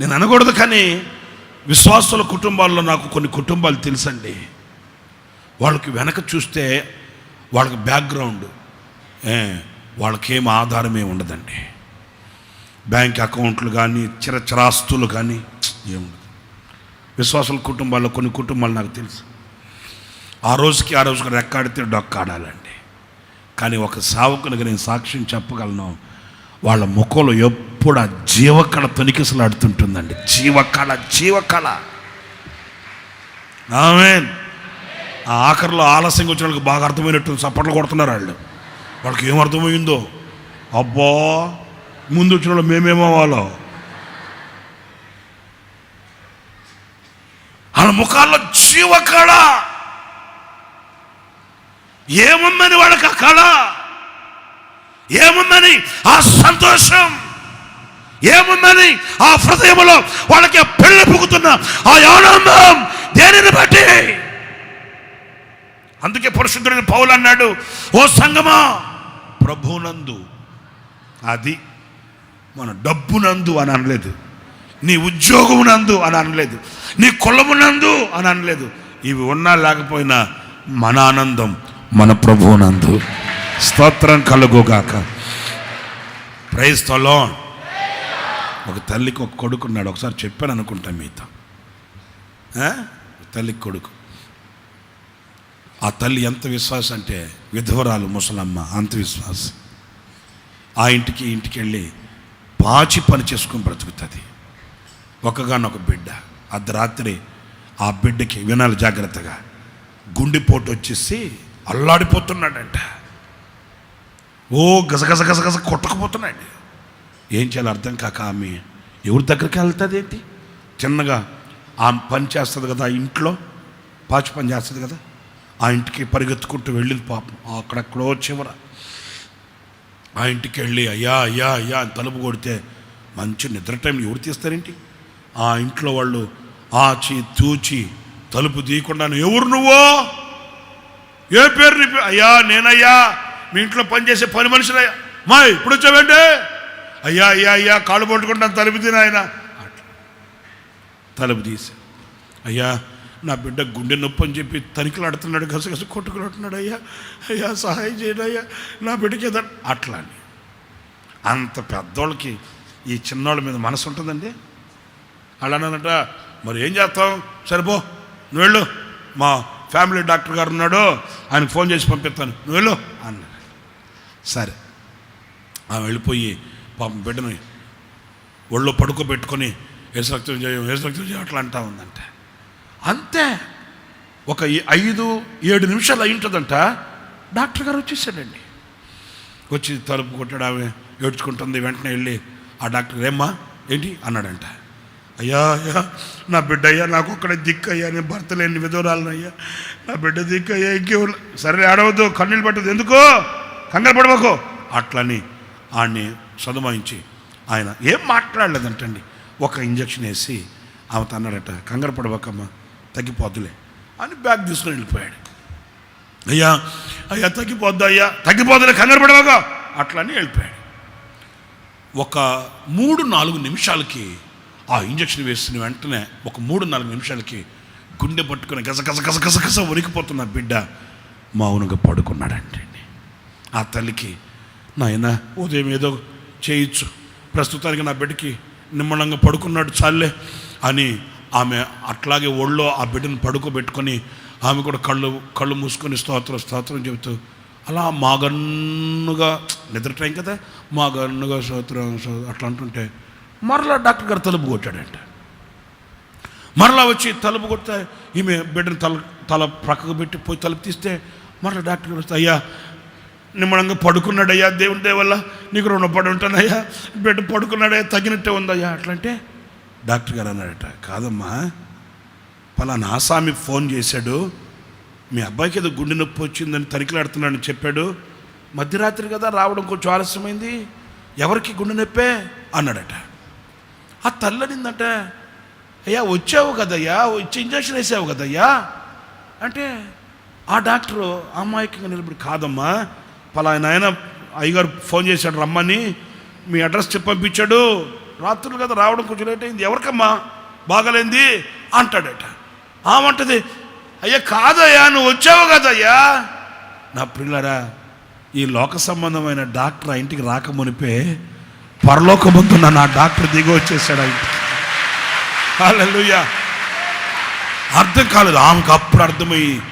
నేను అనకూడదు కానీ విశ్వాసుల కుటుంబాల్లో నాకు కొన్ని కుటుంబాలు తెలుసండి. వాళ్ళకి వెనక చూస్తే వాళ్ళకి బ్యాక్గ్రౌండ్ వాళ్ళకేం ఆధారమే ఉండదండి. బ్యాంక్ అకౌంట్లు కానీ చిరచరాస్తులు కానీ ఏముండదు విశ్వాసుల కుటుంబాల్లో కొన్ని కుటుంబాలు నాకు తెలుసు. ఆ రోజుకి ఆ రోజుకి రెక్కాడితే డొక్కాడాలండి కానీ ఒక సావకునిగా నేను సాక్ష్యం చెప్పగలను వాళ్ళ ముఖంలో ఎప్పుడు ఆ జీవకళ తొనికిసలాడుతుంటుందండి జీవకళ జీవకళ. ఆమెన్. ఆ ఆఖరిలో ఆలస్యంగా వచ్చిన వాళ్ళకి బాగా అర్థమైనట్టు చప్పట్లు కొడుతున్నారు వాళ్ళు. వాళ్ళకి ఏం అర్థమైందో? అబ్బా ముందు వచ్చిన వాళ్ళు మేమేమో వాళ్ళం. వాళ్ళ ముఖాల్లో జీవకళ. ఏముందని వాళ్ళకి ఆ కళ? ఏముందని ఆ సంతోషం? ఏముందని ఆ హృదయంలో వాళ్ళకి పెళ్ళి పుగుతున్న ఆ ఆనందం దేనిని బట్టి? అందుకే పురుషుద్ధుడిని పౌలు అన్నాడు ఓ సంగమా ప్రభునందు అది మన డబ్బునందు అని అనలేదు నీ ఉద్యోగమునందు అని అనలేదు నీ కులమునందు అని అనలేదు ఇవి ఉన్నా లేకపోయినా మన ఆనందం మన ప్రభువునందు. స్తోత్రం కలుగుగాక. ప్రైజ్ తలో ఒక తల్లికి ఒక కొడుకు ఉన్నాడు. ఒకసారి చెప్పాను అనుకుంటా మీతో. తల్లికి కొడుకు. ఆ తల్లి ఎంత విశ్వాసం అంటే విధవరాలు ముసలమ్మ అంత విశ్వాసం. ఆ ఇంటికి ఇంటికి వెళ్ళి పాచి పని చేసుకుని బ్రతుకుతుంది. ఒకగానొక బిడ్డ. అర్ధరాత్రి ఆ బిడ్డకి వినాలి జాగ్రత్తగా. గుండెపోటు వచ్చేసి అల్లాడిపోతున్నాడంట. ఓ గసగస గసగస కొట్టకపోతున్నాడు. ఏం చేయాలో అర్థం కాక ఆమె ఎవరి దగ్గరికి వెళ్తుంది ఏంటి? చిన్నగా ఆమె పని చేస్తుంది కదా ఆ ఇంట్లో పాచి పని చేస్తుంది కదా ఆ ఇంటికి పరిగెత్తుకుంటూ వెళ్ళింది పాపం. అక్కడక్కడో చివర. ఆ ఇంటికి వెళ్ళి అయ్యా అయ్యా అయ్యా అని తలుపు కొడితే మంచి నిద్ర టైం ఎవరు తీస్తారేంటి? ఆ ఇంట్లో వాళ్ళు ఆచి తూచి తలుపు తీయకుండా ఎవరు నువ్వు? ఏ పేరు నీ పేరు అయ్యా నేనయ్యా మీ ఇంట్లో పనిచేసే పని మనుషులయ్యా మా ఇప్పుడు వచ్చావంటే అయ్యా అయ్యా అయ్యా కాళ్ళు పట్టుకుంటాను తలుపు తినాయన తలుపు తీసి అయ్యా నా బిడ్డ గుండె నొప్పి అని చెప్పి తనిఖీలాడుతున్నాడు గసగస కొట్టుకులాడుతున్నాడు అయ్యా అయ్యా సహాయం చేయండి అయ్యా నా బిడ్డకి ఏదో అట్లా అని. అంత పెద్దోళ్ళకి ఈ చిన్నోళ్ళ మీద మనసు ఉంటుందండి. అలానంట మరి ఏం చేస్తాం సరిపో నువ్వు వెళ్ళు. మా ఫ్యామిలీ డాక్టర్ గారు ఉన్నాడు ఆయనకు ఫోన్ చేసి పంపిస్తాను. నువ్వు వెళ్ళు అన్నాడు. సరే. ఆమె వెళ్ళిపోయి పాపం బిడ్డని ఒళ్ళో పడుకోబెట్టుకొని ఏసరక్తం చేయం ఏసరక్తం చేయం అట్లా అంటా ఉందంట. అంతే. ఒక ఐదు ఏడు నిమిషాలు అయి ఉంటుందంట డాక్టర్ గారు వచ్చేసాడండి. వచ్చి తలుపు కొట్టాడు ఆమె ఏడ్చుకుంటుంది వెంటనే వెళ్ళి ఆ డాక్టర్ ఏమ్మా ఏంటి? అన్నాడంట. అయ్యా అయ్యా నా బిడ్డ అయ్యా నాకు ఒక్కడే దిక్కు అయ్యా నేను భర్త లేని విధవరాలను అయ్యా నా బిడ్డ దిక్కు అయ్యా ఇంకెవరు సరే ఆడవద్దు కన్నీళ్ళు పట్టదు. ఎందుకో? కంగారు పడవకో. అట్లని ఆడిని సదుమాయించి ఆయన ఏం మాట్లాడలేదంటండి. ఒక ఇంజక్షన్ వేసి ఆమె అన్నాడట కంగారు పడవకమ్మా తగ్గిపోద్దులే అని బ్యాగ్ తీసుకొని వెళ్ళిపోయాడు. అయ్యా అయ్యా తగ్గిపోద్దు అయ్యా తగ్గిపోద్దులే కంగారు పడవగా అట్లా అని వెళ్ళిపోయాడు. ఒక మూడు నాలుగు నిమిషాలకి ఆ ఇంజక్షన్ వేసిన వెంటనే ఒక మూడు నాలుగు నిమిషాలకి గుండె పట్టుకుని గస గస గస గస గస ఉరికిపోతున్న బిడ్డ మౌనంగా పడుకున్నాడంటే ఆ తల్లికి నాయన ఉదయం ఏదో చేయొచ్చు. ప్రస్తుతానికి నా బిడ్డకి నిమ్మలంగా పడుకున్నాడు చాలే అని ఆమె అట్లాగే ఒళ్ళో ఆ బిడ్డను పడుకోబెట్టుకొని ఆమె కూడా కళ్ళు కళ్ళు మూసుకొని స్తోత్రం స్తోత్రం చెబుతూ అలా మాగన్నుగా నిద్ర టైం కదా మాగన్నుగా స్తోత్రం స్తోత్రం అట్లా అంటుంటే మరలా డాక్టర్ గారు తలుపు కొట్టాడంట. మరలా వచ్చి తలుపు కొడితే ఈమె బిడ్డను తల తల ప్రక్కకు పెట్టి పోయి తలుపు తీస్తే మరలా డాక్టర్ గారు వస్తే అయ్యా నిమ్మడంగా పడుకున్నాడయ్యా దేవుని దేవల్ల? నీకు రుణపడి ఉంటానయ్యా. బిడ్డ పడుకున్నాడయ్యా తగినట్టే ఉందయ్యా. అట్లంటే? డాక్టర్ గారు అన్నాడట కాదమ్మా పలానా ఆసామి ఫోన్ చేశాడు. మీ అబ్బాయికి ఏదో గుండె నొప్పి వచ్చిందని తనిఖీలాడుతున్నాడని చెప్పాడు. మధ్యరాత్రి కదా రావడం కొంచెం ఆలస్యమైంది. ఎవరికి గుండె నొప్పే? అన్నాడట. ఆ తల్లనిందట అయ్యా వచ్చావు కదయ్యా వచ్చి ఇంజక్షన్ వేసావు కదయ్యా. అంటే ఆ డాక్టరు అమాయకంగా నిలబడి కాదమ్మా పలాయన ఆయన అయ్యగారు ఫోన్ చేశాడు రమ్మని. మీ అడ్రస్ చెప్పి పంపించాడు. రాత్రులు కదా రావడం కొంచెం లేట్ అయింది. ఎవరికమ్మా? బాగలేంది? అంటాడట. ఆమంటది అయ్యా కాదయ్యా నువ్వు వచ్చావు కదయ్యా. నా పిల్లరా ఈ లోక సంబంధమైన డాక్టర్ ఆ ఇంటికి రాకమునిపే పరలోకముందున్న నా డాక్టర్ దిగి వచ్చేసాడు ఆ ఇంటికి. అర్థం కాలేదు. ఆమెకు అప్పుడు అర్థమయ్యి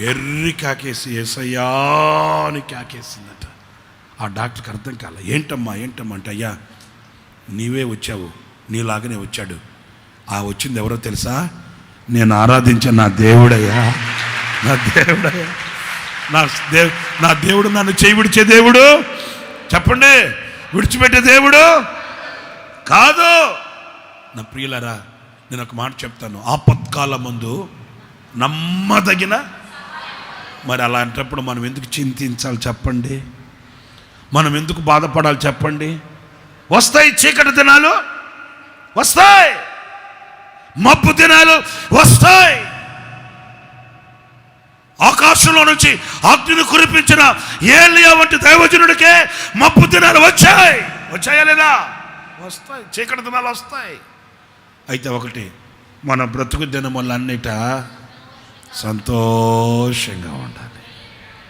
ఎర్రి కాకేసి ఏసయ్యా అని కాకేసిందట. ఆ డాక్టర్కి అర్థం కాలే. ఏంటమ్మా ఏంటమ్మా అంటే అయ్యా నీవే వచ్చావు నీలాగనే వచ్చాడు. ఆ వచ్చింది ఎవరో తెలుసా? నేను ఆరాధించే నా దేవుడయ్యా. నా దేవుడయ్యా. నా దే నా దేవుడు నన్ను చేయి విడిచే దేవుడు? చెప్పండి విడిచిపెట్టే దేవుడు? కాదు. నా ప్రియులరా నేను ఒక మాట చెప్తాను. ఆపత్కాల ముందు నమ్మదగిన మరి అలాంటప్పుడు మనం ఎందుకు చింతించాలి చెప్పండి? మనం ఎందుకు బాధపడాలి చెప్పండి? వస్తాయి చీకటి దినాలు వస్తాయి. మబ్బు దినాలు వస్తాయి. ఆకాశంలో నుంచి అగ్నిని కురిపించిన ఏలియా వంటి దైవజనుడికే మబ్బు దినాలు వచ్చాయి. వచ్చాయా లేదా? వస్తాయి చీకటి దినాలు వస్తాయి. అయితే ఒకటి మన బ్రతుకు దినములన్నిట సంతోషంగా ఉండాలి.